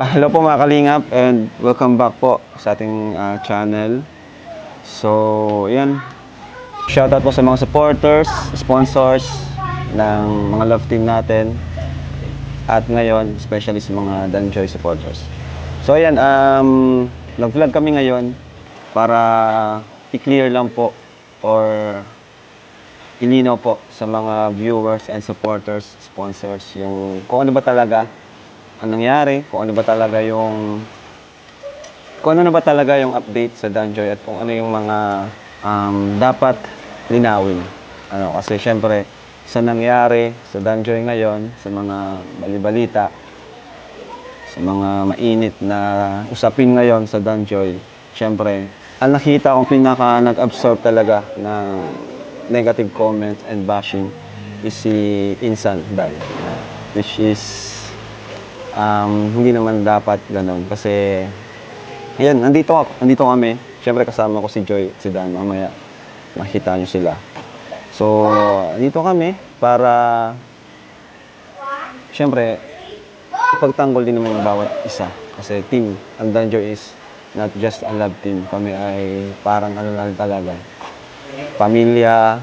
Hello po mga kalingap and welcome back po sa ating ah, channel. So, yan. Shoutout po sa mga supporters, sponsors ng mga love team natin. At ngayon, especially sa mga Danjoy supporters. So, ayan, um, nag-vlog kami ngayon para i-clear lang po or ilinaw po sa mga viewers and supporters, sponsors, yung kung ano ba talaga ang nangyari, kung ano ba talaga yung kung ano na ba talaga yung update sa Danjoy at kung ano yung mga um, dapat linawin. Ano, kasi syempre, sa nangyari sa Danjoy ngayon, sa mga balibalita, sa mga mainit na usapin ngayon sa Danjoy, syempre, ang nakita kong pinaka nag-absorb talaga ng negative comments and bashing is si Insan Dal. Which is um, hindi naman dapat ganun kasi yan, nandito ako, nandito kami. Siyempre kasama ko si Joy, si Dan, mamaya makita nyo sila. So, dito kami para siyempre pagtanggol din naman bawat isa. Kasi team, ang Danjo is not just a love team. Kami ay parang ano lang talaga. Pamilya,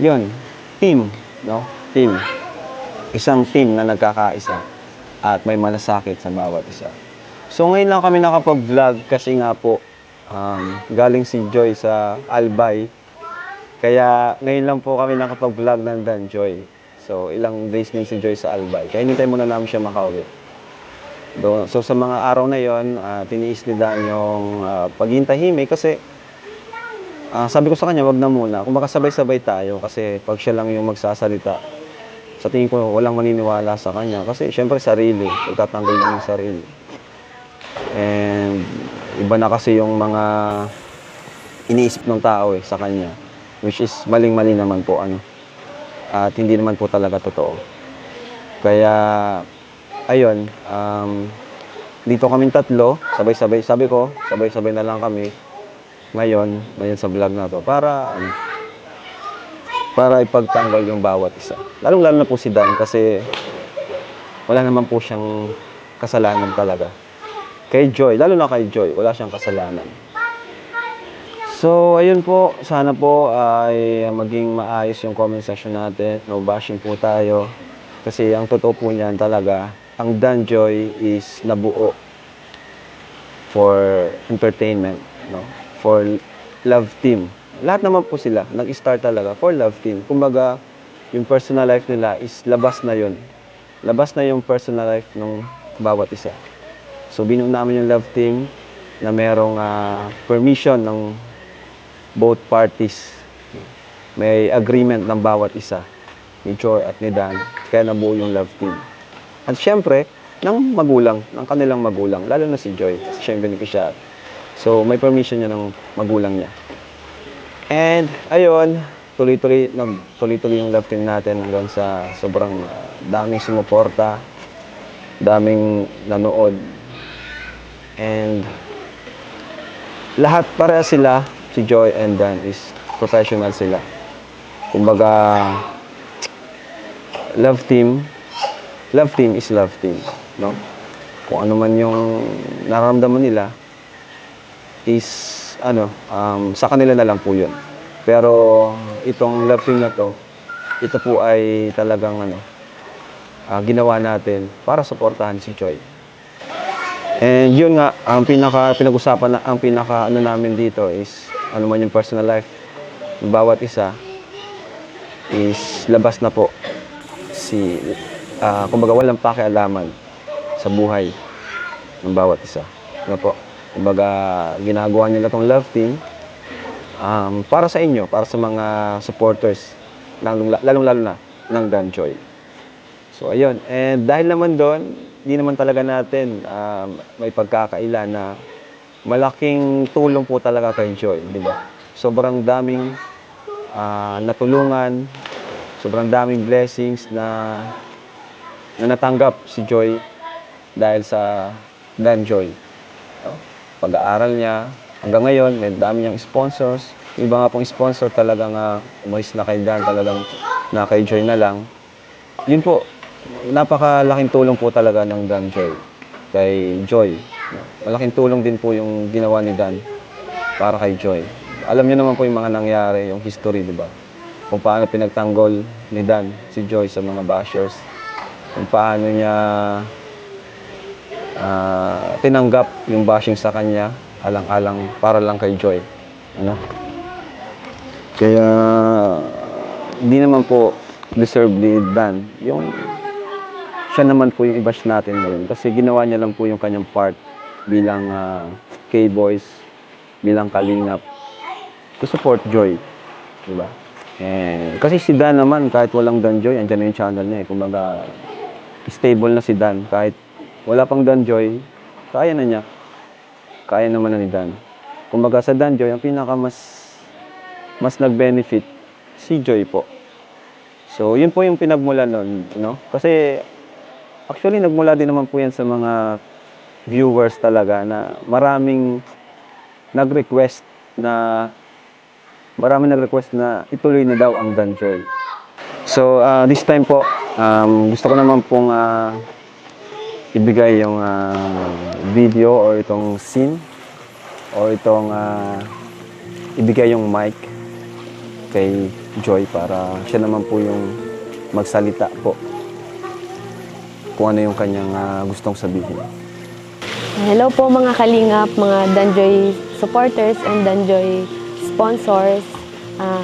yun, team, no? Team. Isang team na nagkakaisa at may malasakit sa bawat isa. So ngayon lang kami nakapag-vlog kasi nga po um, galing si Joy sa Albay. Kaya ngayon lang po kami nakapag-vlog ng Dan Joy. So ilang days din si Joy sa Albay. Kaya hinintay muna namin siya makauwi. Do- So sa mga araw na yon, uh, tiniis ni Dan yung uh, paghintahimik kasi ah, sabi ko sa kanya, wag na muna. Kung makasabay-sabay tayo kasi pag siya lang yung magsasalita, sa tingin ko walang maniniwala sa kanya kasi syempre sarili, pagtatanggol niya yung sarili. And iba na kasi yung mga iniisip ng tao eh sa kanya which is maling-mali naman po ano. At hindi naman po talaga totoo. Kaya ayun, um, dito kaming tatlo, sabay-sabay, sabi ko, sabay-sabay na lang kami ngayon, ngayon sa vlog na to para ano, para ipagtanggol yung bawat isa. Lalong-lalo na po si Dan kasi wala naman po siyang kasalanan talaga. Kay Joy, lalo na kay Joy, wala siyang kasalanan. So, ayun po, sana po ay maging maayos yung comment section natin. No bashing po tayo. Kasi ang totoo po niyan talaga, ang Dan Joy is nabuo for entertainment, no? For love team. Lahat naman po sila, nag-start talaga for love team. Kumbaga, yung personal life nila is labas na yun. Labas na yung personal life ng bawat isa. So, binuo namin yung love team na merong ah, permission ng both parties. May agreement ng bawat isa, ni Joy at ni Dan, kaya nabuo yung love team. At syempre, ng magulang, ng kanilang magulang, lalo na si Joy, kasi siya yung beneficiary. So, may permission niya ng magulang niya. And, ayun, tuloy-tuloy, nag, tuloy-tuloy yung love team natin hanggang sa sobrang ah, daming sumuporta, daming nanood. And, lahat para sila, si Joy and Dan is professional sila. Kumbaga, love team, love team is love team, no? Kung ano man yung nararamdaman nila is ano, um, sa kanila na lang po 'yun. Pero itong love team na to, ito po ay talagang ano, ah, ginawa natin para suportahan si Joy. And yun nga, ang pinaka pinag-usapan na ang pinaka ano namin dito is ano man yung personal life ng bawat isa is labas na po si ah kumbaga walang pakialaman sa buhay ng bawat isa. Ano po? Kumbaga ginagawa nila tong love team um, para sa inyo, para sa mga supporters lalong lalong lalo na ng Dan Joy. So ayun, and dahil naman doon, di naman talaga natin um, may pagkakaila na malaking tulong po talaga kay Joy, di ba? Sobrang daming ah, natulungan, sobrang daming blessings na na natanggap si Joy dahil sa Dan Joy. No? Pag-aaral niya, hanggang ngayon, may dami niyang sponsors. Iba nga pong sponsor talagang uh, umalis na kay Dan, talagang na kay Joy na lang. Yun po, napakalaking tulong po talaga ng Dan Joy. kay Joy. Malaking tulong din po yung ginawa ni Dan para kay Joy. Alam niyo naman po yung mga nangyari, yung history, di ba? Kung paano pinagtanggol ni Dan si Joy sa mga bashers. Kung paano niya ah, tinanggap yung bashing sa kanya alang-alang para lang kay Joy. Ano? Kaya hindi naman po deserve ni Dan yung siya naman po yung i-bash natin ngayon kasi ginawa niya lang po yung kanyang part bilang ah, K-Boys, bilang Kalingap to support Joy. Diba? Eh, kasi si Dan naman, kahit walang Dan Joy, andyan na yung channel niya eh. Kumbaga, stable na si Dan. Kahit wala pang Dan Joy, kaya na niya. Kaya naman na ni Dan. Kumbaga sa Dan Joy, ang pinaka mas, mas nag-benefit, si Joy po. So, yun po yung pinagmula nun, no? Kasi, actually, nagmula din naman po yan sa mga viewers talaga na maraming nag-request na maraming nag-request na ituloy na daw ang Danjoy. So, ah, this time po, um, gusto ko naman pong ah, ibigay yung ah, video or itong scene or itong ah, ibigay yung mic kay Joy para siya naman po yung magsalita po kung ano yung kanyang ah, gustong sabihin. Hello po mga kalingap, mga Danjoy supporters and Danjoy sponsors. Ah,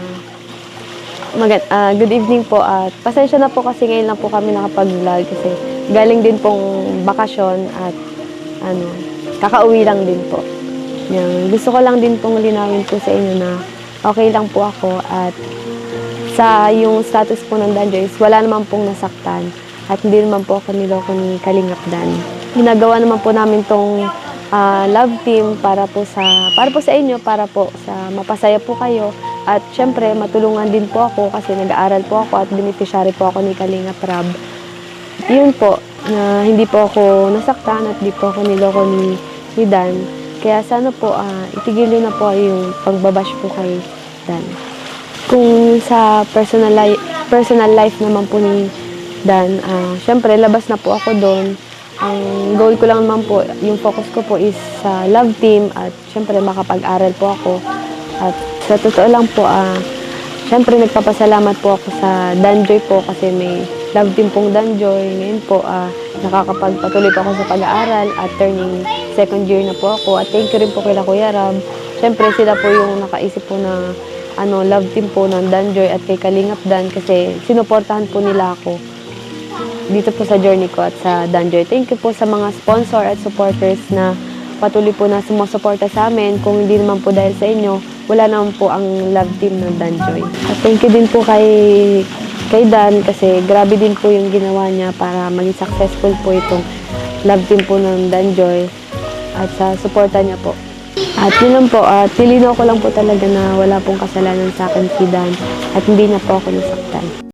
magand- ah, good evening po at pasensya na po kasi ngayon lang po kami nakapag-vlog kasi galing din pong bakasyon at ano, kakauwi lang din po. Yan. Gusto ko lang din pong linawin po sa inyo na okay lang po ako at sa yung status po ng Dan Joyce, wala naman pong nasaktan at hindi naman po ako niloko ni Kalingap Dan. Ginagawa naman po namin tong ah, love team para po sa para po sa inyo, para po sa mapasaya po kayo at syempre matulungan din po ako kasi nag-aaral po ako at beneficiary po ako ni Kalingap Rab. Yun po, na hindi po ako nasaktan at hindi po ako niloko ni, ni Dan. Kaya sana po ah, itigil na po yung pagbabash po kay Dan. Kung sa personal, li- personal life naman po ni Dan, ah, syempre labas na po ako doon. Ang goal ko lang naman po, yung focus ko po is sa love team at syempre makapag-aral po ako. At sa totoo lang po, ah, syempre nagpapasalamat po ako sa Danjoy po kasi may love team pong Danjoy. Ngayon po, ah, nakakapagpatuloy po ako sa pag-aaral at turning second year na po ako. At thank you rin po kay Kuya Rab. Syempre sila po yung nakaisip po na ano, love team po ng Danjoy at kay Kalingap Dan kasi sinuportahan po nila ako dito po sa journey ko at sa Danjoy. Thank you po sa mga sponsor at supporters na patuloy po na sumusuporta sa amin. Kung hindi naman po dahil sa inyo, wala naman po ang love team ng Danjoy. At thank you din po kay kay Dan kasi grabe din po yung ginawa niya para maging successful po itong love team po ng Danjoy at sa suporta niya po. At yun lang po, at nilinaw ko lang po talaga na wala pong kasalanan sa akin si Dan at hindi na po ako nasaktan.